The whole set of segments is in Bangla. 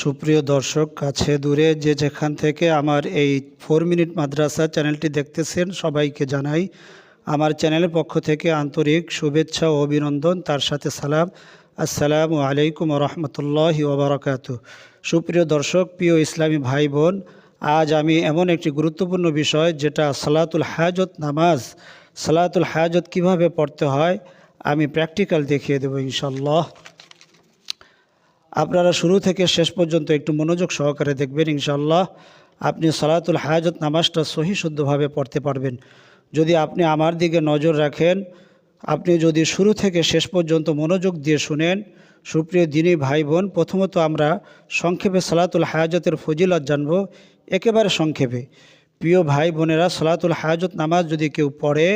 সুপ্রিয় দর্শক, কাছে দূরে যে যেখান থেকে আমার এই ফোর মিনিট মাদ্রাসা চ্যানেলটি দেখতেছেন, সবাইকে জানাই আমার চ্যানেলের পক্ষ থেকে আন্তরিক শুভেচ্ছা ও অভিনন্দন। তার সাথে সালাম। আসসালামু আলাইকুম রহমতুল্লাহ ওবরাকাত সুপ্রিয় দর্শক, প্রিয় ইসলামী ভাই বোন আজ আমি এমন একটি গুরুত্বপূর্ণ বিষয়, যেটা সালাতুল হাজত নামাজ। সালাতুল হাজত কীভাবে পড়তে হয়, আমি প্র্যাকটিক্যাল দেখিয়ে দেবো ইনশাল্লাহ আপনারা শুরু থেকে শেষ পর্যন্ত একটু মনোযোগ সহকারে দেখবেন ইনশাল্লাহ আপনি সালাতুল হায়াজত নামাজটা সহি শুদ্ধভাবে পড়তে পারবেন। যদি আপনি আমার দিকে নজর রাখেন, আপনি যদি শুরু থেকে শেষ পর্যন্ত মনোযোগ দিয়ে শুনেন, সুপ্রিয় দিনী ভাই বোন প্রথমত আমরা সংক্ষেপে সালাতুল হায়াজতের ফজিলত জানব। একেবারে সংক্ষেপে। প্রিয় ভাই বোনেরা সালাতুল হায়াজত নামাজ যদি কেউ পড়ে,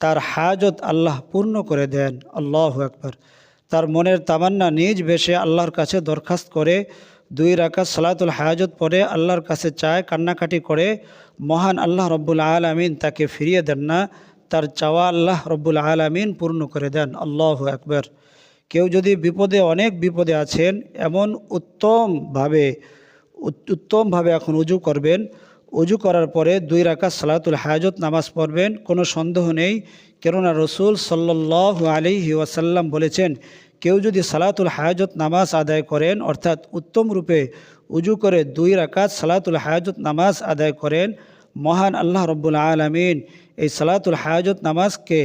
তার হাজত আল্লাহ পূর্ণ করে দেন। আল্লাহ একবার তার মনের তামান্না নিজ বেশে আল্লাহর কাছে দরখাস্ত করে, দুই রাকাত সালাতুল হায়াজত পরে আল্লাহর কাছে চায়, কান্নাকাটি করে, মহান আল্লাহ রব্বুল আলমিন তাকে ফিরিয়ে দেন না, তার চাওয়া আল্লাহ রব্বুল আলমিন পূর্ণ করে দেন। আল্লাহ একবার কেউ যদি বিপদে, অনেক বিপদে আছেন, এমন উত্তমভাবে উত্তমভাবে এখন উজু করবেন। উজু করার পরে দুই রাকাত সালাতুল হায়াজত নামাজ পড়বেন। কোনো সন্দেহ নেই। কেননা রসুল সাল্লাহ আলিহি ওয়াসাল্লাম বলেছেন কেউ যদি সালাতুল হায়াজত নামাজ আদায় করেন, অর্থাৎ উত্তম রূপে উজু করে দুই রাকাত সালাতুল হায়াজত নামাজ আদায় করেন, মহান আল্লাহ রব্বুল আলমিন এই সালাতুল হায়াজত নামাজকে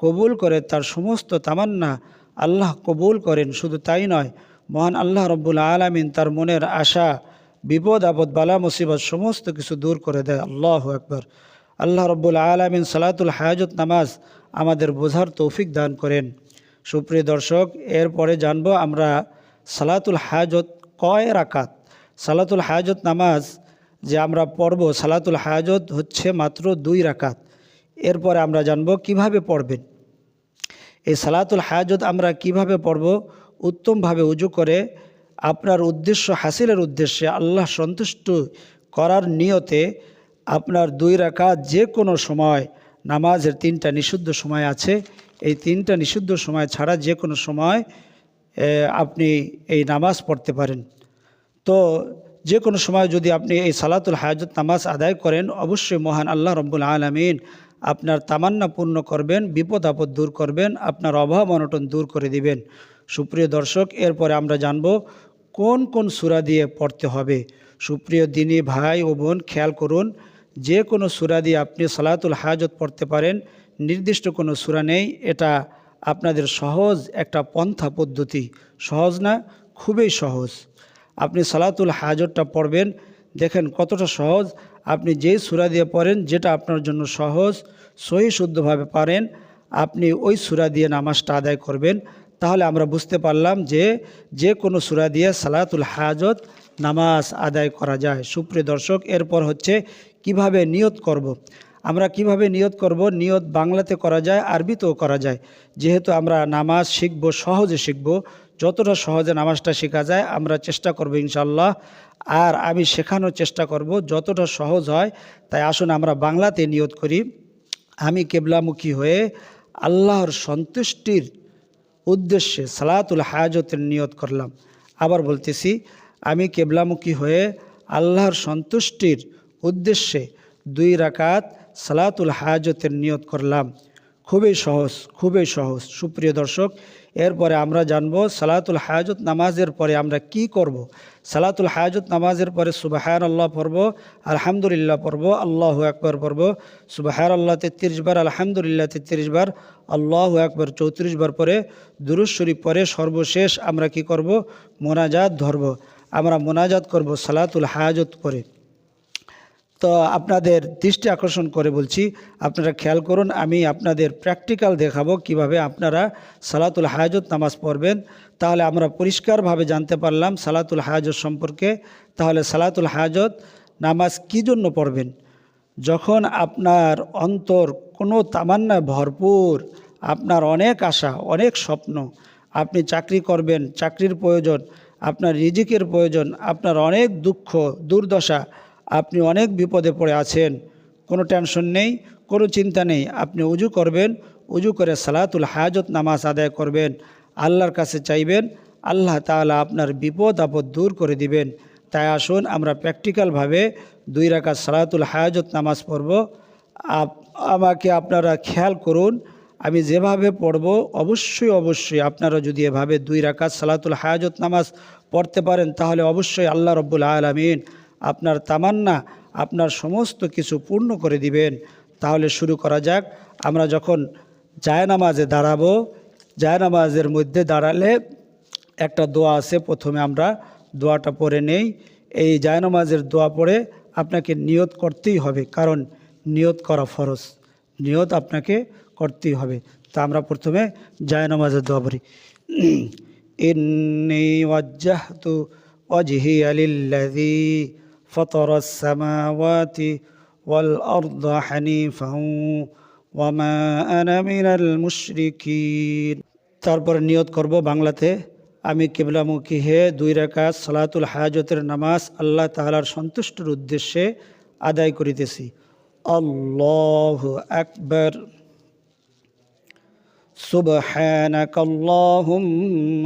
কবুল করে তার সমস্ত তামান্না আল্লাহ কবুল করেন। শুধু তাই নয়, মহান আল্লাহ রব্বুল আলমিন তার মনের আশা, বিপদ, আপদ, বালা, মুসিবত সমস্ত কিছু দূর করে দেয়। আল্লাহ একবার আল্লাহ রব্বুল আলমিন সালাতুল হায়াজত নামাজ আমাদের বোঝার তৌফিক দান করেন। সুপ্রিয় দর্শক, এরপরে জানব আমরা সালাতুল হায়াজত কয় রাকাত? সালাতুল হায়াজত নামাজ যে আমরা পড়ব, সালাতুল হায়াজত হচ্ছে মাত্র দুই রাকাত। এরপরে আমরা জানব কীভাবে পড়বেন। এই সালাতুল হায়াজত আমরা কীভাবে পড়ব? উত্তমভাবে উজু করে আপনার উদ্দেশ্য, হাসিলের উদ্দেশ্যে আল্লাহ সন্তুষ্ট করার নিয়তে আপনার দুই রাকাত যে কোনো সময়, নামাজের তিনটা নিষিদ্ধ সময় আছে এই তিনটা নিষিদ্ধ সময় ছাড়া যে কোনো সময় আপনি এই নামাজ পড়তে পারেন। তো যে কোনো সময় যদি আপনি এই সালাতুল হায়াজত নামাজ আদায় করেন, অবশ্যই মহান আল্লাহ রব্বুল আলমিন আপনার তামান্না পূর্ণ করবেন, বিপদ আপদ দূর করবেন, আপনার অভাব অনটন দূর করে দিবেন। সুপ্রিয় দর্শক, এরপরে আমরা জানব কোন কোন সুরা দিয়ে পড়তে হবে। সুপ্রিয় দিনী ভাই ও বোন, খেয়াল করুন, যে কোনো সুরা দিয়ে আপনি সালাতুল হায়াজত পড়তে পারেন নির্দিষ্ট কোনো সুরা নেই, এটা আপনাদের সহজ একটা পন্থা পদ্ধতি। সহজ না, খুবই সহজ। আপনি সালাতুল হাজতটা পড়বেন, দেখেন কতটা সহজ। আপনি যেই সুরা দিয়ে পড়েন, যেটা আপনার জন্য সহজ, সহি শুদ্ধভাবে পারেন, আপনি ওই সুরা দিয়ে নামাজটা আদায় করবেন। তাহলে আমরা বুঝতে পারলাম যে যে কোনো সুরা দিয়ে সালাতুল হাজত নামাজ আদায় করা যায়। সুপ্রিয় দর্শক, এরপর হচ্ছে কীভাবে নিয়ত করব। আমরা কীভাবে নিয়ত করব? নিয়ত বাংলাতে করা যায়, আরবিতেও করা যায়। যেহেতু আমরা নামাজ শিখব, সহজে শিখব, যতটা সহজে নামাজটা শেখা যায়, আমরা চেষ্টা করব ইনশাল্লাহ আর আমি শেখানোর চেষ্টা করব, যতটা সহজ হয়, তাই আসুন আমরা বাংলাতে নিয়ত করি। আমি কেবলামুখী হয়ে আল্লাহর সন্তুষ্টির উদ্দেশ্যে সালাতুল হায়াজতের নিয়ত করলাম। আবার বলতেছি, আমি কেবলামুখী হয়ে আল্লাহর সন্তুষ্টির উদ্দেশ্যে দুই রাকাত সালাতুল হায়াজতের নিয়ত করলাম। খুবই সহজ খুবই সহজ। সুপ্রিয় দর্শক, এরপরে আমরা জানব সালাতুল হায়াজত নামাজের পরে আমরা কি করব। সালাতুল হায়াজত নামাজের পরে সুবাহার আল্লাহ পড়ব, আলহামদুলিল্লাহ পড়ব, আল্লাহ একবার পড়ব। সুবাহার আল্লাহ তেত্রিশ বার, আলহামদুলিল্লাহ তেত্রিশ বার, আল্লাহ একবার চৌত্রিশ বার পরে দুরুজ শরীফ পরে সর্বশেষ আমরা কি করব? মোনাজাত ধরব। আমরা মোনাজাত করব সালাতুল হায়াজত করে তো আপনাদের দৃষ্টি আকর্ষণ করে বলছি, আপনারা খেয়াল করুন, আমি আপনাদের প্র্যাকটিক্যাল দেখাবো কীভাবে আপনারা সালাতুল হায়াজত নামাজ পড়বেন। তাহলে আমরা পরিষ্কারভাবে জানতে পারলাম সালাতুল হায়াজত সম্পর্কে। তাহলে সালাতুল হায়াজত নামাজ কী জন্য পড়বেন? যখন আপনার অন্তর কোনো তামান্নায় ভরপুর, আপনার অনেক আশা, অনেক স্বপ্ন, আপনি চাকরি করবেন, চাকরির প্রয়োজন, আপনার রিজিকের প্রয়োজন, আপনার অনেক দুঃখ, দুর্দশা আপনি অনেক বিপদে পড়ে আছেন, কোনো টেনশন নেই, কোনো চিন্তা নেই, আপনি উজু করবেন, উজু করে সালাতুল হায়াজত নামাজ আদায় করবেন, আল্লাহর কাছে চাইবেন, আল্লাহ তাআলা আপনার বিপদ আপদ দূর করে দিবেন। তাই আসুন আমরা প্র্যাকটিক্যালভাবে দুই রাকাত সালাতুল হায়াজত নামাজ পড়ব। আমাকে আপনারা খেয়াল করুন, আমি যেভাবে পড়ব, অবশ্যই অবশ্যই আপনারা যদি এভাবে দুই রাকাত সালাতুল হায়াজত নামাজ পড়তে পারেন, তাহলে অবশ্যই আল্লাহ রব্বুল আলমিন আপনার তামান্না আপনার সমস্ত কিছু পূর্ণ করে দিবেন। তাহলে শুরু করা যাক। আমরা যখন জায়নামাজে দাঁড়াবো, জায়নামাজের মধ্যে দাঁড়ালে একটা দোয়া আছে, প্রথমে আমরা দোয়াটা পড়ে নেই। এই জায়নামাজের দোয়া পড়ে আপনাকে নিয়ত করতেই হবে, কারণ নিয়ত করা ফরজ। নিয়ত আপনাকে করতেই হবে। তা আমরা প্রথমে জায়নামাজের দোয়া পড়ি। ইন্নি ওয়াজ্জাহতু ওয়াজহিয়া লিল্লাযী ফাতারা السماوات والأرض حنيفا وما أنا من المشركين তারপরে নিয়ত করব বাংলাতে আমি কিবলামুখী হে দুই রাকাত সালাতুল হাজতের নামাজ আল্লাহ তাআলার সন্তুষ্টির উদ্দেশ্যে আদায় করিতেছি আল্লাহ আকবর سبحانك اللهم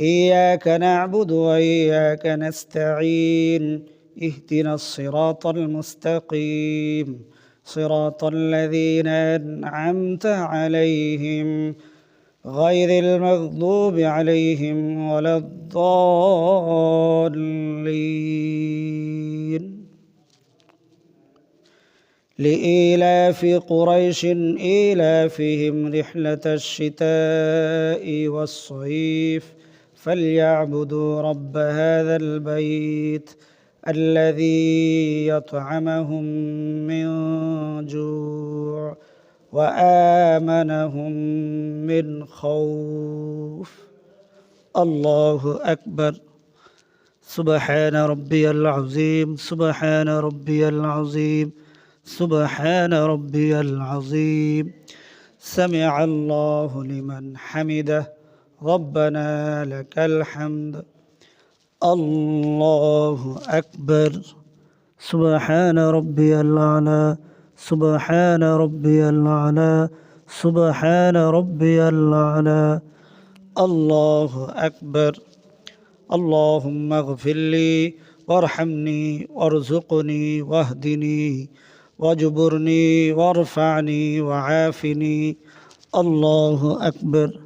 إياك نعبد وإياك نستعين. اهدنا الصراط المستقيم. صراط الذين أنعمت عليهم غير المغضوب عليهم ولا الضالين. لإيلاف قريش إيلافهم رحلة الشتاء والصيف. فليعبدوا رب هذا البيت الذي يطعمهم من جوع وآمنهم من خوف. الله أكبر. سبحان ربي العظيم. سبحان ربي العظيم. سبحان ربي العظيم. سمع الله لمن حمده. ربنا لك الحمد. الله أكبر. سبحان ربي الأعلى. سبحان ربي الأعلى. سبحان ربي الأعلى. الله أكبر. اللهم اغفر لي وارحمني وارزقني واهدني واجبرني وارفعني وعافني. الله أكبر.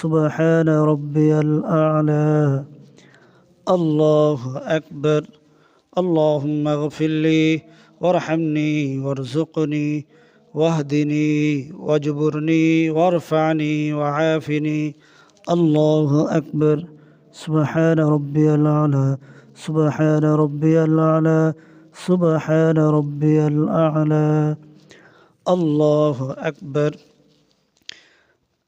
سبحان ربي الأعلى. الله أكبر. اللهم اغفر لي وارحمني وارزقني واهدني واجبرني وارفعني وعافني. الله أكبر. سبحان ربي الأعلى. سبحان ربي الأعلى. سبحان ربي الأعلى. الله أكبر.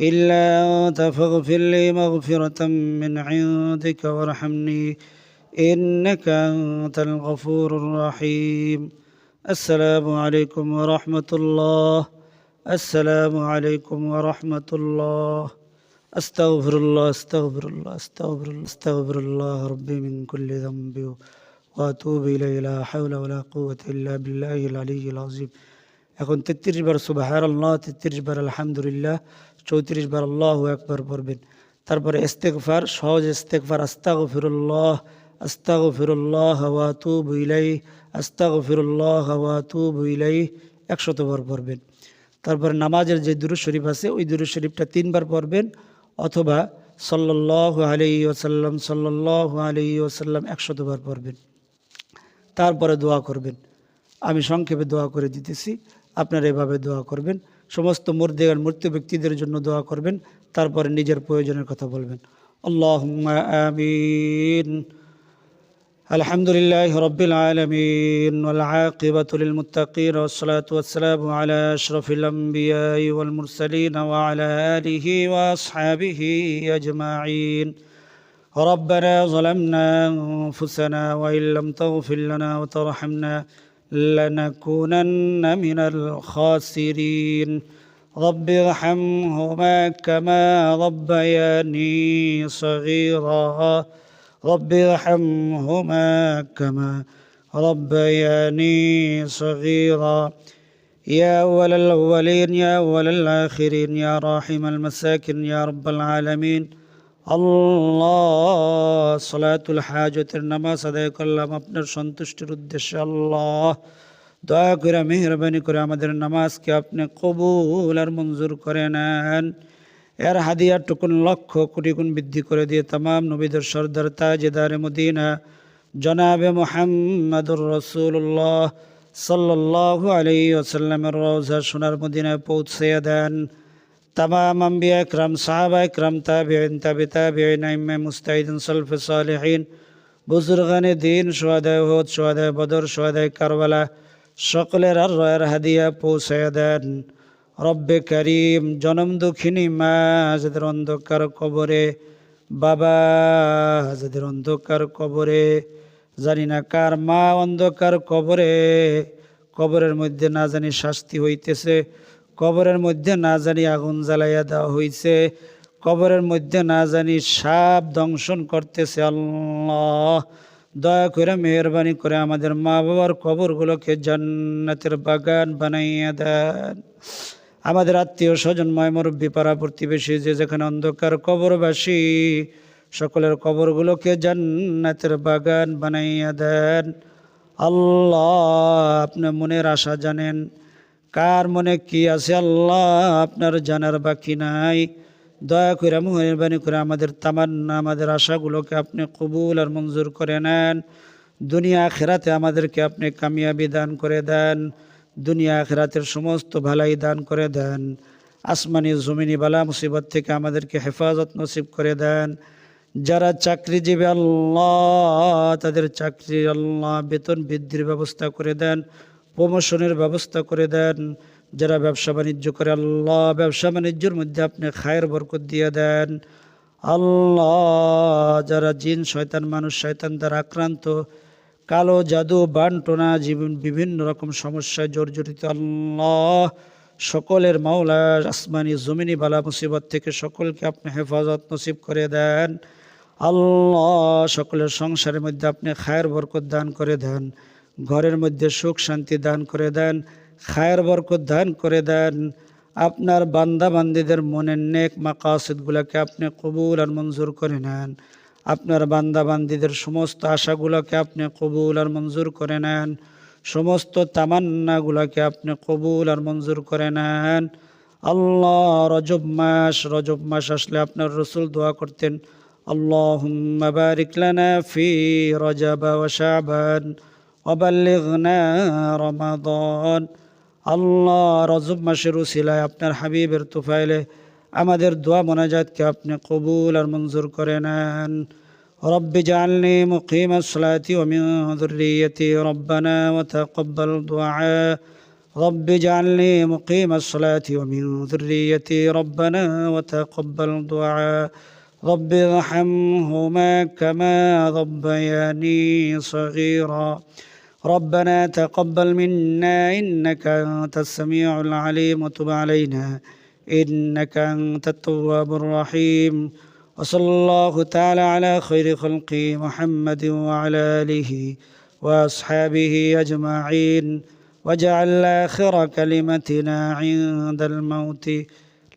إلا أنت فاغفر لي مغفرة من عندك وارحمني إنك أنت الغفور الرحيم. السلام عليكم ورحمة الله. السلام عليكم ورحمة الله. أستغفر الله أستغفر الله أستغفر الله أستغفر الله ربي من كل ذنب. وأتوب إليه لا حول ولا قوة إلا بالله العلي العظيم. এখন তেত্রিশ বার সুবাহার আল্লাহ তেত্রিশ বার আলহামদুলিল্লাহ, চৌত্রিশ বার আল্লাহ একবার পড়বেন। তারপরে ইস্তেকফার সহজ ইস্তেকফার আস্তাগ ফিরুল্লাহ আস্তাগ ফিরুল্লাহ ওয়াতুব ইলাই আস্তাগ ফিরুল্লাহ ওয়াতুব ইলাই একশতবার পড়বেন। তারপরে নামাজের যে দুরু শরীফ আছে, ওই দুরু শরীফটা তিনবার পড়বেন, অথবা সাল্লাহ আলি ওসাল্লাম সাল্লাহ আলি ওসাল্লাম একশতবার পড়বেন। তারপরে দোয়া করবেন। আমি সংক্ষেপে দোয়া করে দিতেছি। আপনারা এভাবে দোয়া করবেন সমস্ত মুর্দেগার মৃত্যু ব্যক্তিদের জন্য দোয়া করবেন তারপরে নিজের প্রয়োজনের কথা বলবেন আল্লাহ আমিন الحمد لله رب العالمين والعاقبة للمتقين والصلاة والسلام على أشرف الأنبياء والمرسلين وعلى آله وأصحابه أجمعين ربنا ظلمنا أنفسنا وإن لم تغفر لنا وترحمنا لنكونن من الخاسرين. رب ارحمهما كما ربياني صغيرا. رب ارحمهما كما ربياني صغيرا. يا أول الأولين يا أول الآخرين يا راحم المساكن يا رب العالمين. আল্লাহ, সলাতুল হাজতের নামাজ আদায় করলাম আপনার সন্তুষ্টির উদ্দেশ্যে, আল্লাহ। দয়া করে, মেহরবানি করে আমাদের নামাজকে আপনি কবুল আর মঞ্জুর করে নেন। এর হাদিয়ার টুকুন লক্ষ কোটি গুণ বৃদ্ধি করে দিয়ে তাম নবীদের সর্দার তাজেদার মদিনা, জনাবে মোহাম্মদুর রসুল্লাহ সাল্লাহ আলী ওসাল্লামের রওজা সোনার মদিনায় পৌঁছে দেন। तमाम अम्बिया करम साहब करम ताबेन तब ताबेन इम मुस्तैदन सल्फ सालहन बुजुर्गान दीन शोदाय होद शोदाय बदर शोदाय সকলের আর রয়ের হাদিয়া পৌঁছে দেন রব্বে করিম জনম দুঃখিনী মা যাদের অন্ধকার কবরে বাবা যাদের অন্ধকার কবরে জানি না কার মা অন্ধকার কবরে কবরের মধ্যে না জানি শাস্তি হইতেছে কবরের মধ্যে না জানি আগুন জ্বালাইয়া দেওয়া হয়েছে কবরের মধ্যে না জানি সাপ দংশন করতেছে আল্লাহ। দয়া করে মেহরবানি করে আমাদের মা বাবার কবরগুলোকে জান্নাতের বাগান বানাইয়া দেন। আমাদের আত্মীয় স্বজন, ময় মুরব্বী, পাড়া প্রতিবেশী, যে যেখানে অন্ধকার কবরবাসী, সকলের কবরগুলোকে জান্নাতের বাগান বানাইয়া দেন। আল্লাহ আপনার মনের আশা জানেন কার মনে কি আছে? আল্লাহ আপনার জানার বাকি নাই। দয়া করে মেহরবানি করে আমাদের তামান্না, আমাদের আশাগুলোকে আপনি কবুল আর মঞ্জুর করে নেন। দুনিয়া আখেরাতে আমাদেরকে আপনি কামিয়াবি দান করে দেন। দুনিয়া আখেরাতের সমস্ত ভালাই দান করে দেন। আসমানি জমিনি বালা মুসিবত থেকে আমাদেরকে হেফাজত নসিব করে দেন। যারা চাকরিজীবী, আল্লাহ তাদের চাকরি আল্লাহ বেতন বৃদ্ধির ব্যবস্থা করে দেন। প্রমোশনের ব্যবস্থা করে দেন। যারা ব্যবসা বাণিজ্য করে, আল্লাহ ব্যবসা বাণিজ্যের মধ্যে আপনি খায়ের বরকত দিয়ে দেন। আল্লাহ যারা জিন, শয়তান, মানুষ, শয়তান দ্বারা আক্রান্ত, কালো, জাদু, বান্টনা, জীবন বিভিন্ন রকম সমস্যায় জর্জরিত, আল্লাহ সকলের মাওলা আসমানি জমিনি বালা মুসিবত থেকে সকলকে আপনি হেফাজত নসিব করে দেন। আল্লাহ সকলের সংসারের মধ্যে আপনি খায়ের বরকত দান করে দেন। ঘরের মধ্যে সুখ শান্তি দান করে দেন, খায়ের বরকত দান করে দেন। আপনার বান্দা বান্দিদের মনের নেক মাকাসিদগুলোকে আপনি কবুল আর মঞ্জুর করে নেন। আপনার বান্দা বান্দিদের সমস্ত আশাগুলোকে আপনি কবুল আর মঞ্জুর করে নেন। সমস্ত তামান্নাগুলোকে আপনি কবুল আর মঞ্জুর করে নেন। আল্লাহ রজব মাস রজব মাস আসলে আপনার রসুল দোয়া করতেন আল্লাহ বারিকলানা ফি রজাবা ও শাহবান وبلغنا رمضان আল্লাহ রজব মাসের উসিলায় আপনার হাবিবের তুফাইলে আমাদের দোয়া মোনাজাতকে আপনি কবুল আর মঞ্জুর করে নেন رب اجعلني مقيم الصلاة ومن ذريتي ربنا وتقبل دعاء رب اجعلني مقيم الصلاة ومن ذريتي ربنا وتقبل دعاء رب ارحمهما كما ربياني صغيرا ربنا تقبل منا إنك أنت السميع العليم وتب علينا إنك أنت التواب الرحيم وصلى الله تعالى على خير خلق محمد وعلى آله وأصحابه أجمعين واجعل آخر كلمتنا عند الموت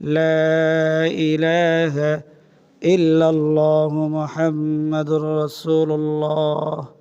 لا إله إلا الله محمد رسول الله